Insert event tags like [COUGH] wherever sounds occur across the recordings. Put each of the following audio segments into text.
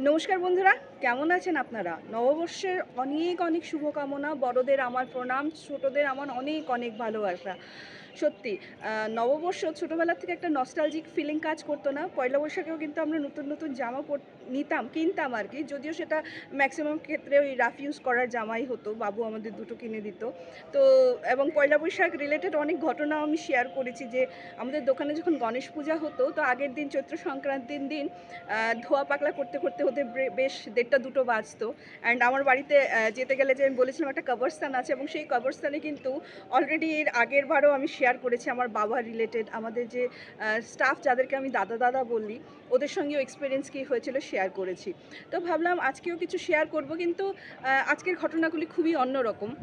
নমস্কার বন্ধুরা, কেমন আছেন আপনারা? নববর্ষের অনেক অনেক শুভকামনা, বড়দের আমার প্রণাম, ছোটদের আমার অনেক অনেক ভালোবাসা। সত্যি নববর্ষ ছোটোবেলা থেকে একটা নস্টালজিক ফিলিং কাজ করতো না। পয়লা বৈশাখেও কিন্তু আমরা নতুন নতুন জামা পর, নিতাম, কিনতাম আর কি। যদিও সেটা ম্যাক্সিমাম ক্ষেত্রে ওই রাফ ইউজ করার জামাই হতো, বাবু আমাদের দুটো কিনে দিত। তো, এবং পয়লা বৈশাখ রিলেটেড অনেক ঘটনাও আমি শেয়ার করেছি যে, আমাদের দোকানে যখন গণেশ পূজা হতো, তো আগের দিন চৈত্র সংক্রান্তির দিন ধোয়া পাকলা করতে করতে হতে বেশ দেড়টা, দুটো বাজতো। অ্যান্ড আমার বাড়িতে যেতে গেলে যে আমি বলেছিলাম একটা কবরস্থান আছে, এবং সেই কবরস্থানে কিন্তু অলরেডি এর আগের বারও আমি শেয়ার করেছি আমার বাবা রিলেটেড আমাদের যে স্টাফ যাদেরকে আমি দাদা দাদা বললি, ওদের সঙ্গেও এক্সপিরিয়েন্স কী হয়েছিল শেয়ার করেছি। তো ভাবলাম আজকেও কিছু শেয়ার করব কিন্তু আজকের ঘটনাগুলি খুবই অন্যরকম।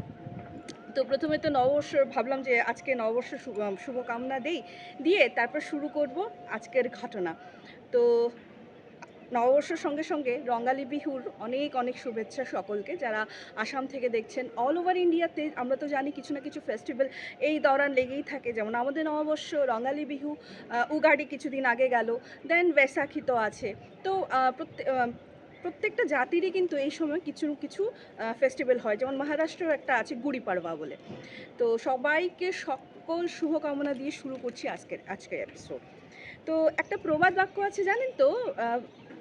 তো প্রথমে তো নববর্ষ, ভাবলাম যে আজকে নববর্ষ শুভ- শুভকামনা দেই, দিয়ে তারপর শুরু করব আজকের ঘটনা। তো নববর্ষের সঙ্গে সঙ্গে রঙ্গালী বিহুর অনেক অনেক শুভেচ্ছা সকলকে। যারা আসাম থেকে দেখছেন অল ওভার ইন্ডিয়াতে আমরা তো জানি কিছু না কিছু ফেস্টিভ্যাল এই দৌরান লেগেই থাকে। যেমন আমাদের নববর্ষ রঙ্গালী বিহু উগাডি কিছুদিন আগে গেল দেন বৈশাখী তো আছে। তো আহ, প্রত্যে- আহ, প্রত্যেকটা জাতিরই কিন্তু এই সময় কিছু কিছু ফেস্টিভ্যাল হয়। যেমন মহারাষ্ট্রেও একটা আছে গুড়ি পাড়বা বলে। তো সবাইকে সকল শুভকামনা দিয়ে শুরু করছি আজকের আজকের এপিসোড তো একটা প্রবাদ বাক্য আছে জানেন তো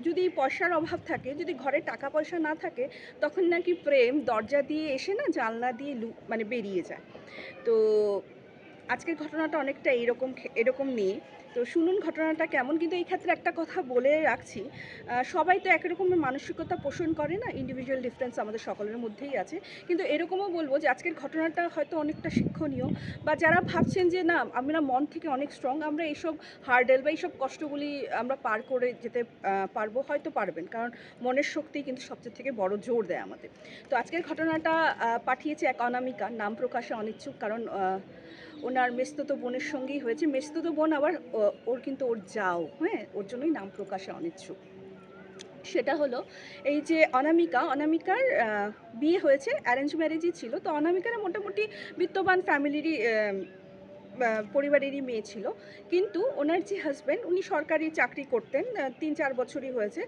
যদি পয়সার অভাব থাকে, যদি ঘরে টাকা পয়সা না থাকে, তখন নাকি প্রেম দরজা দিয়ে এসে না জানলা দিয়ে লু মানে বেরিয়ে যায়। তো আজকের ঘটনাটা অনেকটা এরকম এরকম নিয়ে তো শুনুন ঘটনাটা কেমন, কিন্তু এই ক্ষেত্রে একটা কথা বলে রাখছি। সবাই তো একই রকমের মানসিকতা পোষণ করে না ইন্ডিভিজুয়াল ডিফারেন্স আমাদের সকলের মধ্যেই আছে। কিন্তু এরকমও বলব যে আজকের ঘটনাটা হয়তো অনেকটা শিক্ষণীয়, বা যারা ভাবছেন যে না, আমরা মন থেকে অনেক স্ট্রং আমরা এইসব হার্ডেল বা এইসব কষ্টগুলি আমরা পার করে যেতে পারব, হয়তো পারবেন। কারণ মনের শক্তি কিন্তু সবচেয়ে থেকে বড় জোর দেয় আমাদের। তো আজকের ঘটনাটা পাঠিয়েছে এক অনামিকা, নাম প্রকাশে অনিচ্ছুক, কারণ ওনার মেস্তুতো বোনের সঙ্গেই হয়েছে। মেস্তুতো বোন আবার ওর কিন্তু ওর যাও হ্যাঁ? ওর জন্যই নাম প্রকাশে অনিচ্ছুক। সেটা হলো, এই যে অনামিকা, অনামিকার বিয়ে হয়েছে অ্যারেঞ্জ ম্যারেজই ছিল। তো অনামিকারা মোটামুটি বিত্তবান ফ্যামিলিরই পরিবারেরই মেয়ে ছিল। কিন্তু ওনার যে হাজব্যান্ড উনি সরকারি চাকরি করতেন তিন চার বছরই হয়েছে।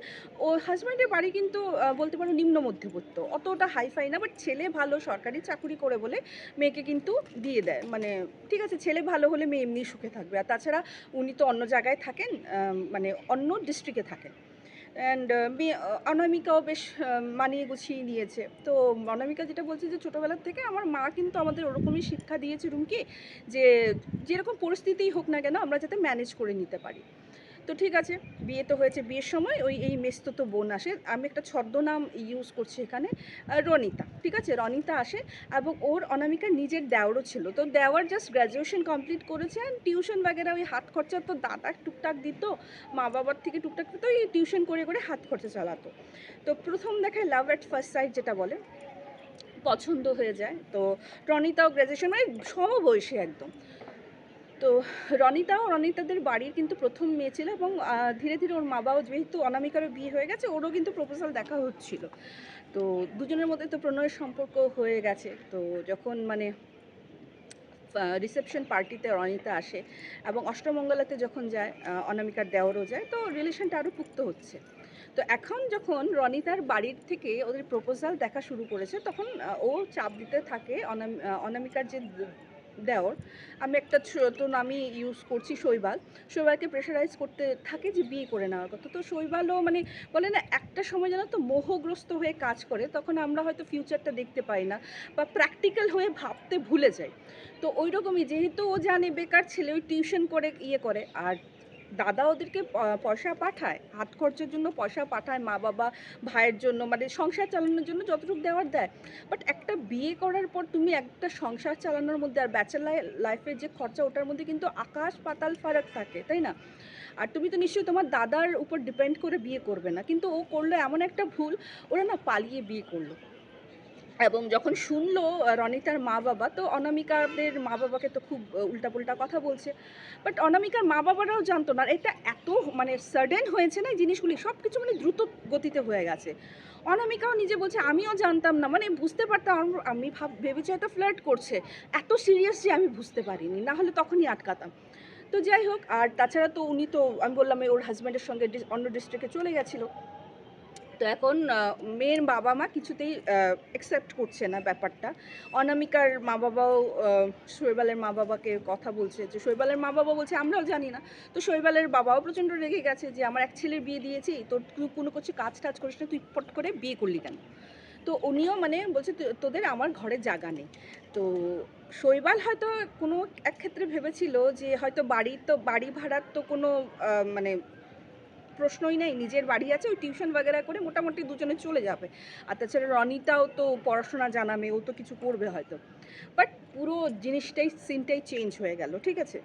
ও হাজব্যান্ডের বাড়ি কিন্তু বলতে পারো নিম্ন মধ্যবিত্ত। অতটা হাইফাই না বাট ছেলে ভালো সরকারি চাকরি করে বলে মেয়েকে কিন্তু দিয়ে দেয়। মানে ঠিক আছে, ছেলে ভালো হলে মেয়ে এমনি সুখে থাকবে। আর তাছাড়া উনি তো অন্য জায়গায় থাকেন মানে অন্য ডিস্ট্রিক্টে থাকেন। অ্যান্ড অনামিকাও বেশ মানিয়ে গুছিয়ে নিয়েছে। তো অনামিকা যেটা বলছে যে ছোটোবেলার থেকে আমার মা কিন্তু আমাদের ওরকমই শিক্ষা দিয়েছে রুমকি যে, যেরকম পরিস্থিতিই হোক না কেন আমরা যাতে ম্যানেজ করে নিতে পারি। তো ঠিক আছে, বিয়ে তো হয়েছে বিয়ের সময়, ওই, এই মেস্তো তো বোন আসে। আমি একটা ছদ্মনাম ইউজ করছি এখানে রনিতা, ঠিক আছে? রনিতা আসে এবং ওর অনামিকার নিজের দেওয়ারও ছিল। তো দেওয়ার জাস্ট গ্র্যাজুয়েশন কমপ্লিট করেছে অ্যান্ড টিউশন বাগেরা ওই হাত খরচা তো দাদা টুকটাক দিত, মা বাবার থেকে টুকটাক দিত, ওই টিউশন করে করে হাত খরচা চালাতো। তো প্রথম দেখায় লাভ অ্যাট ফার্স্ট সাইড যেটা বলে, পছন্দ হয়ে যায়। তো রনিতাও গ্র্যাজুয়েশন মানে সমবয়সী একদম। তো রনিতাও রনিতাদের বাড়ির কিন্তু প্রথম মেয়ে ছিল এবং ধীরে ধীরে ওর মা বাবা যেহেতু অনামিকারও বিয়ে হয়ে গেছে, ওরও কিন্তু প্রপোজাল দেখা হচ্ছিল। তো দুজনের মধ্যে তো প্রণয়ের সম্পর্ক হয়ে গেছে। তো যখন মানে রিসেপশন পার্টিতে রনিতা আসে এবং অষ্টমঙ্গলাতে যখন যায় অনামিকার দেওরও যায়, তো রিলেশনটা আরও পুক্ত হচ্ছে। তো এখন যখন রনিতার বাড়ির থেকে ওদের প্রপোজাল দেখা শুরু করেছে, তখন ও চাপ দিতে থাকে অনাম- অনামিকার যে দ- দেওর আমি একটা তো আমি ইউজ করছি শৈবাল। শৈবালকে প্রেশারাইজ করতে থাকে যে বিয়ে করে নেওয়ার কথা। তো শৈবালও মানে বলে না, একটা সময় যেন তো মোহগ্রস্ত হয়ে কাজ করে, তখন আমরা হয়তো ফিউচারটা দেখতে পাই না বা প্র্যাকটিক্যাল হয়ে ভাবতে ভুলে যাই। তো ওই রকমই যেহেতু ও জানে, বেকার ছেলে, ওই টিউশন করে ইয়ে করে, আর দাদা ওদেরকে পয়সা পাঠায়, হাত খরচের জন্য পয়সা পাঠায়, মা বাবা, ভাইয়ের জন্য মানে সংসার চালানোর জন্য যতটুকু দেওয়ার দেয়। বাট একটা বিয়ে করার পর তুমি একটা সংসার চালানোর মধ্যে আর ব্যাচেলার লাইফের যে খরচা, ওটার মধ্যে কিন্তু আকাশ পাতাল ফারাক থাকে, তাই না? আর তুমি তো নিশ্চয়ই তোমার দাদার উপর ডিপেন্ড করে বিয়ে করবে না। কিন্তু ও করল এমন একটা ভুল, ওরা না পালিয়ে বিয়ে করল। এবং যখন শুনলো রনিতার মা বাবা তো অনামিকাদের মা বাবাকে তো খুব উল্টাপুল্টা কথা বলছে। বাট অনামিকার মা বাবারাও জানতো না, এটা এত মানে সাডেন হয়েছে না জিনিসগুলি সব কিছু মানে দ্রুত গতিতে হয়ে গেছে। অনামিকাও নিজে বলছে, আমিও জানতাম না। মানে বুঝতে পারতাম, আম- আমি ভাব, ভেবেছি হয়তো ফ্লার্ট করছে। এত সিরিয়াস যে আমি বুঝতে পারিনি, না হলে তখনই আটকাতাম। তো যাই হোক, আর তাছাড়া তো উনি তো, আমি বললাম, ওর হাজব্যান্ডের সঙ্গে অন্য ডিস্ট্রিক্টে চলে গেছিল। তো এখন মেয়ের বাবা মা কিছুতেই অ্যাকসেপ্ট করছে না ব্যাপারটা। অনামিকার মা বাবাও শৈবালের মা বাবাকে কথা বলছে যে, শৈবালের মা বাবা বলছে, আমরাও জানি না। তো শৈবালের বাবাও প্রচণ্ড রেগে গেছে যে, আমার এক ছেলের বিয়ে দিয়েছি তোর তুই কোনো কিছু কাজ টাজ করিস না, তুই পট করে বিয়ে করলি কেন? তো উনিও মানে বলছে, "তো- তোদের আমার ঘরে জায়গা নেই। তো শৈবাল হয়তো কোনো এক ক্ষেত্রে ভেবেছিল যে, হয়তো বাড়ির তো, বাড়ি ভাড়ার তো কোনো মানে প্রশ্নই নেই, নিজের বাড়ি আছে, ওই টিউশন বাগেরা করে মোটামুটি দুজনে চলে যাবে। আর তাছাড়া রনিতাও তো পড়াশোনা জানাবে, ও তো কিছু করবে হয়তো। বাট পুরো জিনিসটাই সিনটাই চেঞ্জ হয়ে গেল, ঠিক আছে?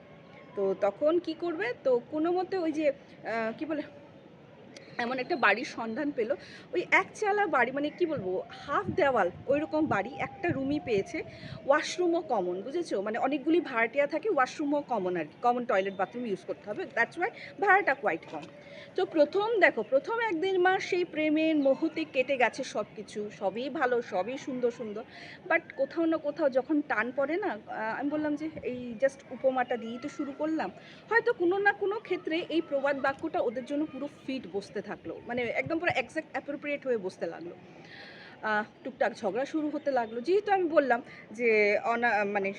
তো তখন কি করবে? তো কোনো মতে ওই যে কি বলে এমন একটা বাড়ির সন্ধান পেল। ওই এক চালা বাড়ি মানে কি বলব হাফ দেওয়াল ওই রকম বাড়ি, একটা রুমই পেয়েছে। ওয়াশরুমও কমন বুঝেছ? মানে অনেকগুলি ভাড়াটিয়া থাকে ওয়াশরুমও কমন আর কি। কমন টয়লেট বাথরুম ইউজ করতে হবে দ্যাটস ওয়াই ভাড়াটা কোয়াইট কম। তো প্রথম, দেখো, প্রথম একদিন মাস সেই প্রেমের মুহূর্তে কেটে গেছে সব কিছু সবই ভালো, সবই সুন্দর সুন্দর। বাট কোথাও না কোথাও যখন টান পড়ে না আমি বললাম যে, এই জাস্ট উপমাটা দিয়েই তো শুরু করলাম। হয়তো কোনো না কোনো ক্ষেত্রে এই প্রবাদ বাক্যটা ওদের জন্য পুরো ফিট বসতে থাকল। মানে একদম পুরো এক্সাক্ট অ্যাপ্রোপ্রিয়েট হয়ে বসতে লাগল। টুকটাক ঝগড়া শুরু হতে লাগল। যেহেতু আমি বললাম যে, অনা মানে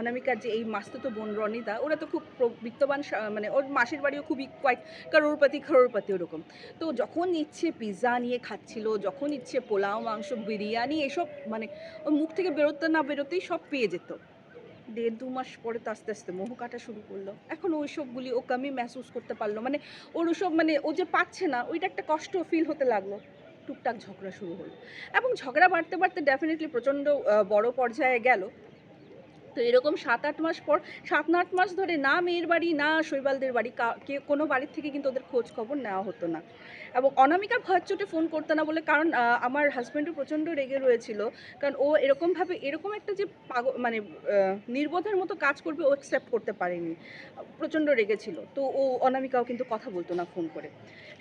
অনামিকার যে এই মাস্তুতো বোন রনিতা, ওরা তো খুব বিত্তবান মানে ওর মাসির বাড়িও খুবই কয়েক করোড়পতি খরোড়পতি ওরকম। তো যখন ইচ্ছে পিৎজা নিয়ে খাচ্ছিল, যখন ইচ্ছে পোলাও, মাংস, বিরিয়ানি, এসব মানে ওর মুখ থেকে বেরোতে না বেরোতেই সব পেয়ে যেত। দেড় দু মাস পরে তো আস্তে আস্তে মোহ কাটা শুরু করল। এখন ওই সবগুলি ও কমই মেহসুস করতে পারল। মানে ওর ওসব মানে ও যে পাচ্ছে না, ওইটা একটা কষ্ট ফিল হতে লাগল। টুকটাক ঝগড়া শুরু হলো। এবং ঝগড়া বাড়তে বাড়তে ডেফিনেটলি প্রচণ্ড বড় পর্যায়ে গেল। তো এরকম সাত আট মাস পর, সাত আট মাস ধরে না মেয়ের বাড়ি, না শৈবালদের বাড়ি, কে কোনো বাড়ির থেকে কিন্তু ওদের খোঁজ খবর নেওয়া হতো না। এবং অনামিকা ভয়ের চোটে ফোন করতে না বলে কারণ আমার হাজব্যান্ডও প্রচণ্ড রেগে রয়েছিল। কারণ ও এরকমভাবে, এরকম একটা যে পাগ মানে নির্বোধের মতো কাজ করবে, ও অ্যাকসেপ্ট করতে পারেনি। প্রচণ্ড রেগেছিল। তো ও অনামিকাও কিন্তু কথা বলতো না ফোন করে।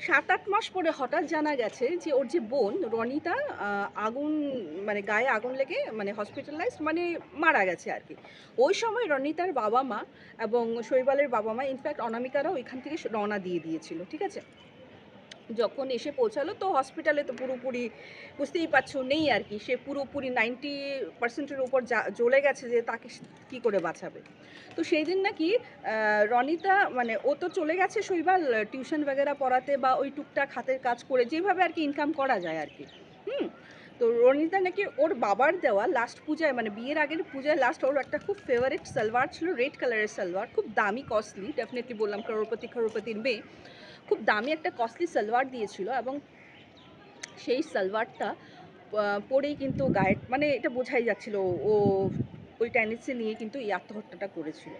সাত আট মাস পরে হঠাৎ জানা গেছে যে, ওর যে বোন, রনিতা আগুন মানে গায়ে আগুন লেগে মানে হসপিটালাইজ মানে মারা গেছে আর কি। ওই সময় রনিতার বাবা মা এবং শৈবালের বাবা মা ইনফ্যাক্ট অনামিকারাও ওইখান থেকে রওনা দিয়ে দিয়েছিল, ঠিক আছে? যখন এসে পৌঁছালো, তো হসপিটালে তো পুরোপুরি বুঝতেই পারছ নেই আর কি। সে পুরোপুরি নাইনটি পার্সেন্টের উপর জ্বলে গেছে যে তাকে কি করে বাঁচাবে। তো সেই দিন নাকি রনিতা মানে ও তো চলে গেছে শৈবাল টিউশন বগেরা পড়াতে বা ওই টুকটাক হাতের কাজ করে যেভাবে আর কি ইনকাম করা যায় আর কি। হুম? তো রনিতা নাকি ওর বাবার দেওয়া লাস্ট পূজায় মানে বিয়ের আগের পূজায় লাস্ট ওর একটা খুব ফেভারিট সালোয়ার ছিল রেড কালারের সালোয়ার, খুব দামি কস্টলি ডেফিনেটলি বললাম করোড়পতি করোড়পতির মেয়ে খুব দামি একটা কস্টলি সালোয়ার দিয়েছিল এবং সেই সালোয়ারটা পরেই কিন্তু গায়ে মানে এটা বোঝাই যাচ্ছিল, ও ওই টেন্ডেন্সি নিয়ে কিন্তু এই আত্মহত্যাটা করেছিল।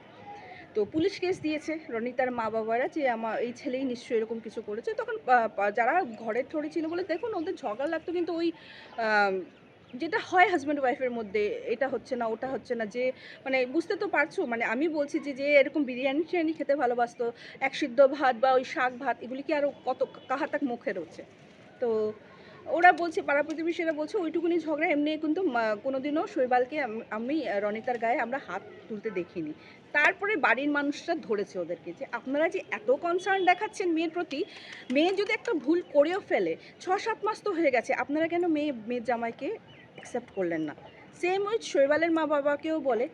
তো পুলিশ কেস দিয়েছে, রনিতার মা বাবারা যে আমার এই ছেলেই নিশ্চয়ই এরকম কিছু করেছে। তখন যারা ঘরের থড়ি ছিল বলে দেখুন, ওদের ঝগড়া লাগতো কিন্তু ওই যেটা হয় হাজব্যান্ড ওয়াইফের মধ্যে, এটা হচ্ছে না, ওটা হচ্ছে না, যে মানে বুঝতে তো পারছ মানে আমি বলছি যে যে এরকম বিরিয়ানি টিরিয়ানি খেতে ভালোবাসতো, এক সিদ্ধ ভাত বা ওই শাক ভাত, এগুলি কি আরও কত কাহা তাক মুখে রয়েছে তো ওরা বলছে, পাড়া প্রতিবেশীরা বলছে, ওইটুকুনি ঝগড়া এমনি কিন্তু কোনোদিনও শৈবালকে আমি রনিতার গায়ে আমরা হাত তুলতে দেখিনি। তারপরে বাড়ির মানুষরা ধরেছে ওদেরকে যে, আপনারা যে এত কনসার্ন দেখাচ্ছেন মেয়ের প্রতি, মেয়ে যদি একটা ভুল করেও ফেলে ছ সাত মাস তো হয়ে গেছে, আপনারা কেন মেয়ে, মেয়ের জামাইকে অ্যাকসেপ্ট করলেন না। সেম ওই শৈবালের মা বাবাকেও বলে,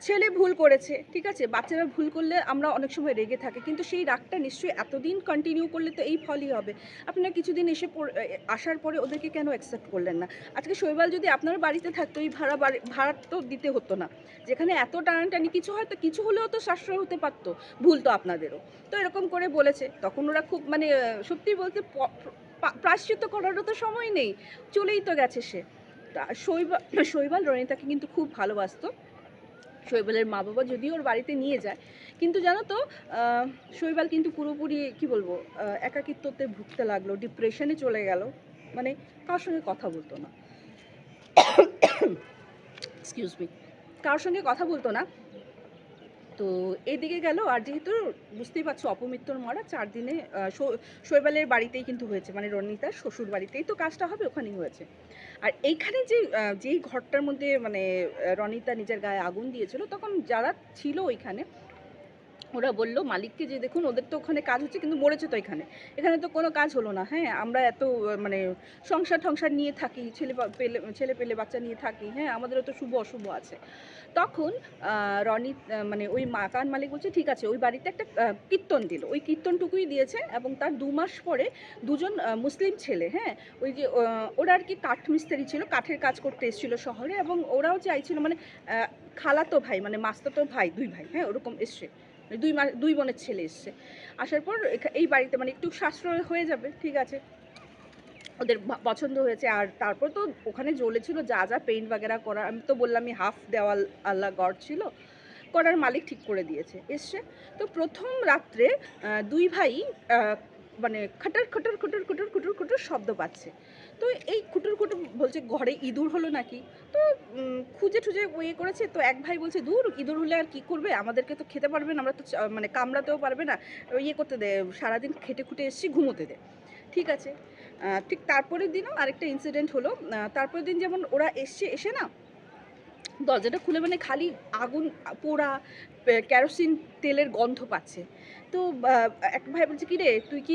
ছেলে ভুল করেছে, ঠিক আছে? বাচ্চারা ভুল করলে আমরা অনেক সময় রেগে থাকি, কিন্তু সেই রাগটা নিশ্চয়ই এতদিন কন্টিনিউ করলে তো এই ফলই হবে। আপনারা কিছুদিন এসে আসার পরে ওদেরকে কেন অ্যাকসেপ্ট করলেন না? আজকে শৈবাল যদি আপনার বাড়িতে থাকতো, এই ভাড়া বাড়ি, ভাড়া তো দিতে হতো না। যেখানে এত টানাটানি, কিছু হয়তো, কিছু হলেও তো সাশ্রয় হতে পারতো, ভুল তো আপনাদেরও। তো এরকম করে বলেছে। তখন ওরা খুব মানে সত্যি বলতে প- পা- প্রায়শ্চিত্ত করারও তো সময় নেই। চলেই তো গেছে সে। তা শৈবাল [COUGHS] শৈবাল রনিতাকে কিন্তু খুব ভালোবাসতো। শৈবালের মা বাবা যদিও ওর বাড়িতে নিয়ে যায়, কিন্তু জানো তো শৈবাল কিন্তু পুরোপুরি, কি বলব একাকিত্বতে ভুগতে লাগল ডিপ্রেশনে চলে গেল। মানে কার সঙ্গে কথা বলতো না? এক্সকিউজ মি কারোর সঙ্গে কথা বলতো না? তো এদিকে গেল। আর যেহেতু বুঝতেই পারছ অপমিত্র মরা, চার দিনে শৈবালের বাড়িতেই কিন্তু হয়েছে মানে রনিতার শ্বশুর বাড়িতেই তো কাজটা হবে, ওখানেই হয়েছে। আর এইখানে যে যেই ঘরটার মধ্যে মানে রণিতা রনিতা নিজের গায়ে আগুন দিয়েছিল, তখন যারা ছিল ওইখানে ওরা বলল, মালিককে যে দেখুন, ওদের তো ওখানে কাজ হচ্ছে, কিন্তু মরেছে তো এখানে। এখানে তো কোনো কাজ হলো না হ্যাঁ? আমরা এত মানে সংসার টংসার নিয়ে থাকি, ছেলে পেলে ছেলে পেলে বাচ্চা নিয়ে থাকি হ্যাঁ? আমাদেরও তো শুভ অশুভ আছে। তখন রনি মানে ওই মাকান মালিক বলছে, ঠিক আছে, ওই বাড়িতে একটা কীর্তন দিল। ওই কীর্তনটুকুই দিয়েছে এবং তার দু মাস পরে দুজন মুসলিম ছেলে হ্যাঁ? ওই যে ওরা আর কি কাঠ মিস্ত্রি ছিল, কাঠের কাজ করতে এসেছিল শহরে এবং ওরাও চাইছিল মানে খালাতো ভাই মানে মাস্তাতো ভাই, দুই ভাই হ্যাঁ? ওরকম এসছে। দুই মা দুই বোনের ছেলে এসছে। আসার পর এই বাড়িতে মানে একটু সাশ্রয় হয়ে যাবে, ঠিক আছে। ওদের পছন্দ হয়েছে, আর তারপর তো ওখানে জ্বলেছিল যা যা পেইন্ট বাগেরা করা, আমি তো বললাম বললামই হাফ দেওয়াল আল্লাহ গড় ছিল, করার মালিক ঠিক করে দিয়েছে, এসছে। তো প্রথম রাত্রে দুই ভাই মানে খটর খটর খটর খটর খটর খটর শব্দ পাচ্ছে। তো এই খুটুর খুটুর বলছে, ঘরে ইঁদুর হলো নাকি? তো খুঁজে ঠুজে ইয়ে করেছে, তো এক ভাই বলছে, দূর, ইঁদুর হলে আর কি করবে? আমাদেরকে তো খেতে পারবে না, আমরা তো মানে কামড়াতেও পারবে না। ইয়ে করতে দে, সারাদিন খেটে খুটে এসেছি, ঘুমোতে দে। ঠিক আছে। ঠিক তারপরের দিনও আরেকটা ইনসিডেন্ট হলো। তারপরের দিন যেমন ওরা এসছে, এসে না, দরজাটা খুলে মানে খালি আগুন, পোড়া কেরোসিন তেলের গন্ধ পাচ্ছে। তো এক ভাই বলছে, কি রে, তুই কি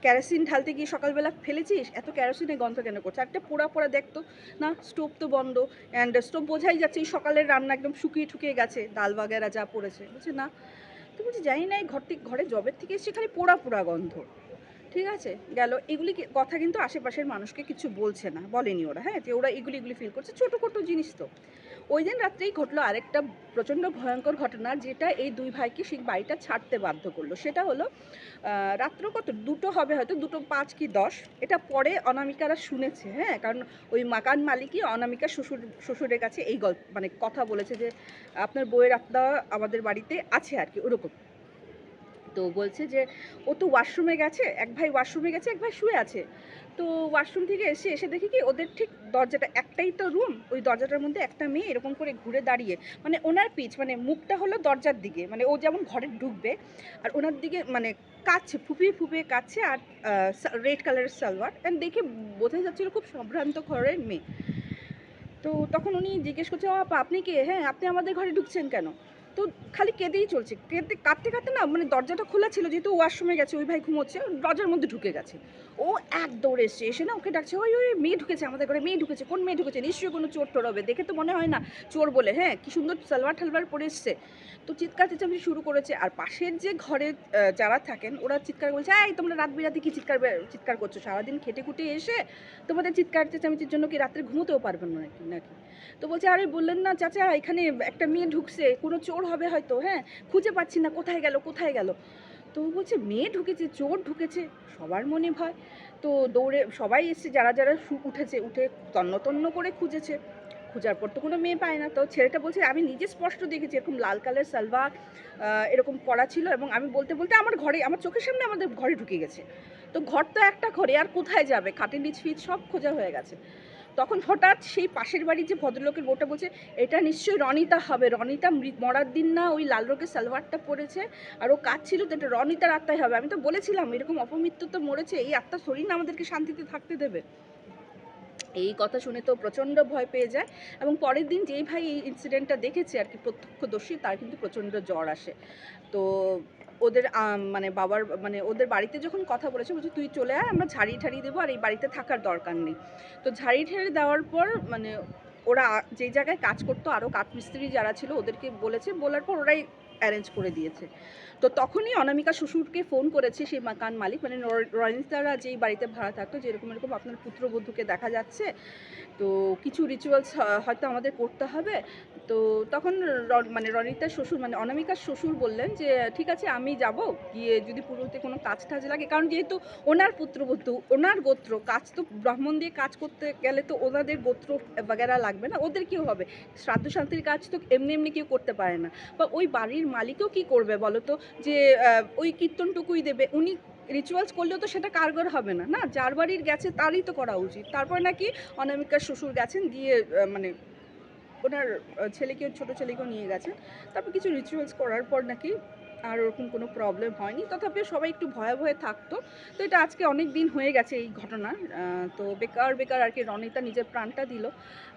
আহ, কেরোসিন ঢালতে গিয়ে সকালবেলা ফেলেছিস? এত কেরোসিনের গন্ধ কেন করছে? একটা পোড়া পোড়া দেখতো না স্টোভ তো বন্ধ। অ্যান্ড স্টোভ বোঝাই যাচ্ছে সকালের রান্না একদম শুকিয়ে ঠুকিয়ে গেছে ডাল বাগেরা যা পড়েছে। বুঝছে না। তো বলছি জানি না এই ঘর থেকে ঘরে জবের থেকে এসছে খালি পোড়া পোড়া গন্ধ। ঠিক আছে? গেল। এগুলি কথা কিন্তু আশেপাশের মানুষকে কিছু বলছে না। বলেনি ওরা হ্যাঁ? যে ওরা এগুলি এগুলি ফিল করছে। ছোটো ছোটো জিনিস তো। ওই দিন রাত্রেই ঘটলো আরেকটা প্রচণ্ড ভয়ঙ্কর ঘটনা, যেটা এই দুই ভাইকে সেই বাড়িটা ছাড়তে বাধ্য করল। সেটা হলো রাত্র কত? দুটো হবে হয়তো, দুটো পাঁচ কি দশ? এটা পরে অনামিকারা শুনেছে হ্যাঁ? কারণ ওই মাকান মালিকই অনামিকা শ্বশুর, শ্বশুরের কাছে এই গল্প মানে কথা বলেছে যে, আপনার বইয়ের আত্মা আমাদের বাড়িতে আছে আর কি, ওরকম। তো বলছে যে, ও তো ওয়াশরুমে গেছে, এক ভাই ওয়াশরুমে গেছে, এক ভাই শুয়ে আছে। তো ওয়াশরুম থেকে এসে এসে দেখি কি ওদের ঠিক দরজাটা একটাই তো রুম ওই দরজাটার মধ্যে একটা মেয়ে এরকম করে ঘুরে দাঁড়িয়ে মানে ওনার পিচ মানে মুখটা হলো দরজার দিকে মানে ও যেমন ঘরে ঢুকবে, আর ওনার দিকে মানে কাছে, ফুপিয়ে ফুপিয়ে কাছে, আর রেড কালারের সালোয়ার অ্যান্ড দেখে বোঝা যাচ্ছিল খুব সম্ভ্রান্ত ঘরের মেয়ে। তো তখন উনি জিজ্ঞেস করছে "ও আপা, আপনি কে? হ্যাঁ আপনি আমাদের ঘরে ঢুকছেন কেন? তো খালি কেঁদেই চলছে। কেঁদে, কাঁদতে কাঁদতে না মানে দরজাটা খোলা ছিল, যেহেতু ওয়াশরুমে গেছে, ওই ভাই ঘুমোচ্ছে, দরজার মধ্যে ঢুকে গেছে। ও এক দৌড়ে এসছে, এসে না ওকে ডাকছে, ওই ওই মেয়ে ঢুকেছে আমাদের ঘরে, মেয়ে ঢুকেছে, কোন মেয়ে ঢুকেছে? নিশ্চয়ই কোনো চোর টোর হবে, দেখে তো মনে হয় না, চোর বলে হ্যাঁ কি সুন্দর সালোয়ার ঠালবার পরে এসছে। তো চিৎকার চেঁচামেচি শুরু করেছে। আর পাশের যে ঘরে যারা থাকেন, ওরা চিৎকার বলছে, এই, তোমরা রাত বিরাতে কি চিৎকার চিৎকার করছ? সারাদিন খেটে খুটে এসে তোমাদের চিৎকার চেঁচামেচির জন্য কি রাত্রে ঘুমোতেও পারবেন না নাকি নাকি? তো বলছে, আরে, বললেন না, চাচা, এখানে একটা মেয়ে ঢুকছে, কোনো চোর হবে হয়তো হ্যাঁ? খুঁজে পাচ্ছি না, কোথায় গেল কোথায় গেল? তো বলছে, মেয়ে ঢুকেছে, চোর ঢুকেছে, সবার মনে ভয়। তো দৌড়ে সবাই এসছে, যারা যারা উঠেছে, উঠে তন্ন তন্ন করে খুঁজেছে। খোঁজার পর তো কোনো মেয়ে পায় না। তো ছেলেটা বলছে, আমি নিজে স্পষ্ট দেখেছি এরকম লাল কালার সালভার এরকম পরা ছিল এবং আমি বলতে বলতে আমার ঘরে, আমার চোখের সামনে আমাদের ঘরে ঢুকে গেছে। তো ঘর তো একটা ঘরে, আর কোথায় যাবে? খাটের নিচ ফিচ সব খোঁজা হয়ে গেছে। তখন হঠাৎ সেই পাশের বাড়ির যে ভদ্রলোকের বউটা বলছে, এটা নিশ্চয়ই রনিতা হবে। রনিতা মরার দিন না ওই লাল রঙের সালোয়ারটা পরেছে, আর ও কাজ ছিল তো এটা রনিতার আত্মাই হবে। আমি তো বলেছিলাম, এরকম অপমৃত্যু তো মরেছে, এই আত্মা শরীর না আমাদেরকে শান্তিতে থাকতে দেবে। এই কথা শুনে তো প্রচণ্ড ভয় পেয়ে যায় এবং পরের দিন যেই ভাই এই ইনসিডেন্টটা দেখেছে আর কি, প্রত্যক্ষদর্শী, তার কিন্তু প্রচণ্ড জ্বর আসে। তো ওদের মানে বাবার মানে ওদের বাড়িতে যখন কথা বলেছে, বলছে, তুই চলে আয়, আমরা ঝাড়ি ঠাড়ি দেবো আর এই বাড়িতে থাকার দরকার নেই। তো ঝাড়ি ঠাড়ি দেওয়ার পর মানে ওরা যেই জায়গায় কাজ করতো আরও কাঠমিস্ত্রি যারা ছিল, ওদেরকে বলেছে, বলার পর ওরাই অ্যারেঞ্জ করে দিয়েছে। তো তখনই অনামিকা শ্বশুরকে ফোন করেছে সেই মাকান মালিক। মানে রয়নিতারা যেই বাড়িতে ভাড়া থাকতো, যেরকম এরকম আপনার পুত্রবধূকে দেখা যাচ্ছে। তো কিছু রিচুয়ালস হয়তো আমাদের করতে হবে। তো তখন মানে রনিতার শ্বশুর মানে অনামিকার শ্বশুর বললেন যে, ঠিক আছে, আমি যাব। গিয়ে যদি পুরোহিতে কোনো কাজ টাজ লাগে। কারণ যেহেতু ওনার পুত্রবধূ, ওনার গোত্র, কাজ তো ব্রাহ্মণ দিয়ে কাজ করতে গেলে তো ওনাদের গোত্র বাগেরা লাগবে না। ওদের কেউ হবে? শ্রাদ্ধ শান্তির কাজ তো এমনি এমনি কেউ করতে পারে না। বা ওই বাড়ির মালিকও কি করবে বলো তো যে ওই কীর্তনটুকুই দেবে। উনি রিচুয়ালস করলেও তো সেটা কারগর হবে না না? যার বাড়ির গেছে তারই তো করা উচিত। তারপর নাকি অনামিকার শ্বশুর গেছেন, গিয়ে মানে ওনার ছেলেকে, ছোট ছেলেকেও নিয়ে গেছেন। তারপর কিছু রিচুয়ালস করার পর নাকি আর ওরকম কোনো প্রবলেম হয়নি। তথাপিও সবাই একটু ভয়ে ভয়ে থাকতো। তো এটা আজকে অনেক দিন হয়ে গেছে এই ঘটনা তো বেকার বেকার আর কি রনিতা নিজের প্রাণটা দিল।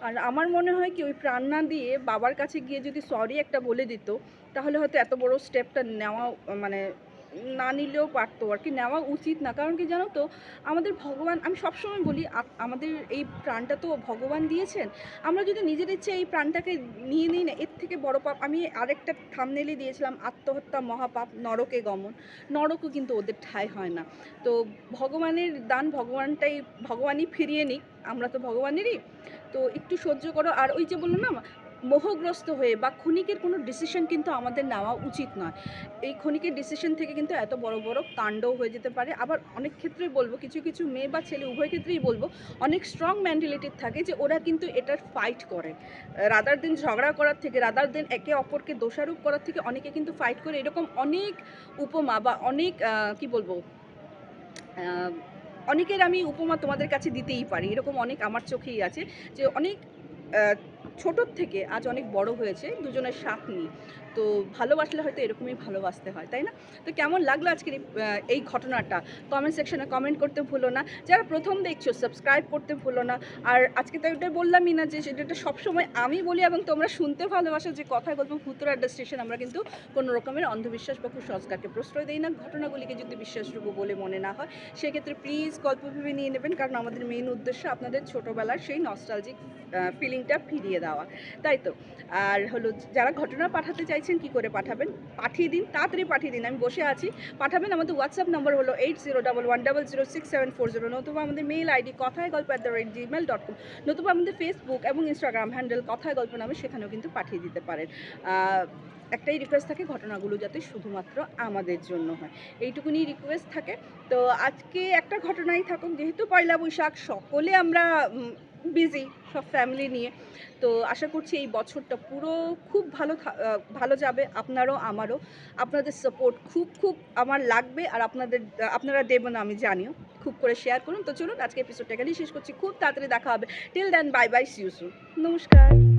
আর আমার মনে হয় কি, ওই প্রাণ না দিয়ে বাবার কাছে গিয়ে যদি সরি একটা বলে দিত, তাহলে হয়তো এত বড় স্টেপটা নেওয়া মানে না নিলেও পারতো আর কি, নেওয়া উচিত না। কারণ কি জানো তো, আমাদের ভগবান, আমি সবসময় বলি আমাদের এই প্রাণটা তো ভগবান দিয়েছেন। আমরা যদি নিজের ইচ্ছে এই প্রাণটাকে নিয়ে নিই না, এর থেকে বড় পাপ, আমি আরেকটা থামনেলে দিয়েছিলাম, আত্মহত্যা মহাপাপ, নরকে গমন। নরকও কিন্তু ওদের ঠাঁই হয় না। তো ভগবানের দান ভগবানটাই, ভগবানই ফিরিয়ে নিক, আমরা তো ভগবানেরই। তো একটু সহ্য করো, আর ওই যে বলল না মোহগ্রস্ত হয়ে বা ক্ষণিকের কোনো ডিসিশন কিন্তু আমাদের নেওয়া উচিত নয়। এই ক্ষণিকের ডিসিশন থেকে কিন্তু এত বড় বড় কাণ্ডও হয়ে যেতে পারে। আবার অনেক ক্ষেত্রেই বলব, কিছু কিছু মেয়ে বা ছেলে, উভয় ক্ষেত্রেই বলব, অনেক স্ট্রং মেন্টালিটির থাকে যে ওরা কিন্তু এটার ফাইট করে। রাদার দিন ঝগড়া করার থেকে রাদার দিন একে অপরকে দোষারোপ করার থেকে অনেকে কিন্তু ফাইট করে। এরকম অনেক উপমা বা অনেক কি বলব অনেকের আমি উপমা তোমাদের কাছে দিতেই পারি। এরকম অনেক আমার চোখেই আছে যে অনেক ছোটোর থেকে আজ অনেক বড় হয়েছে দুজনের সাথ। নিয়ে তো ভালোবাসলে হয়তো এরকমই ভালোবাসতে হয় তাই না? তো কেমন লাগল আজকের এই, ঘটনাটা? কমেন্ট সেকশনে কমেন্ট করতে ভুলো না। যারা প্রথম দেখছ সাবস্ক্রাইব করতে ভুলো না। আর আজকে তো এটা বললামই না যে সেটা সবসময় আমি বলি এবং তোমরা শুনতে ভালোবাসো যে কথায় গল্প ভূতুর আড্ডা স্টেশন আমরা কিন্তু কোনো রকমের অন্ধবিশ্বাস বা কুসংস্কারকে প্রশ্রয় দিই না। ঘটনাগুলিকে যদি বিশ্বাসযোগ্য বলে মনে না হয় সেক্ষেত্রে প্লিজ গল্প ভেবে নিয়ে নেবেন। কারণ আমাদের মেইন উদ্দেশ্য আপনাদের ছোটোবেলার সেই নস্টালজিক ফিলিংটা ফিরিয়ে দেওয়া। তাই তো? আর হলো যারা ঘটনা পাঠাতে চাইছেন কি করে পাঠাবেন? পাঠিয়ে দিন, তাড়াতাড়ি পাঠিয়ে দিন, আমি বসে আছি। পাঠাবেন, আমাদের হোয়াটসঅ্যাপ নম্বর হলো eight zero double one double zero six seven four zero নতুবা আমাদের মেইল আইডি কথায় গল্প at the rate Gmail dot com নতুবা আমাদের ফেসবুক এবং ইনস্টাগ্রাম হ্যান্ডেল কথায় গল্প নামে সেখানেও কিন্তু পাঠিয়ে দিতে পারেন। একটাই রিকোয়েস্ট থাকে, ঘটনাগুলো যাতে শুধুমাত্র আমাদের জন্য হয়। এইটুকুনি রিকোয়েস্ট থাকে। তো আজকে একটা ঘটনাই থাকুক, যেহেতু পয়লা বৈশাখ, সকলে আমরা বিজি সব ফ্যামিলি নিয়ে। তো আশা করছি এই বছরটা পুরো খুব ভালো ভালো যাবে, আপনারও, আমারও। আপনাদের সাপোর্ট খুব খুব আমার লাগবে আর আপনাদের, আপনারা দেবেন আমি জানিও। খুব করে শেয়ার করুন। তো চলুন আজকে এপিসোডটা এখানেই শেষ করছি। খুব তাড়াতাড়ি দেখা হবে। Till then bye bye see you soon নমস্কার।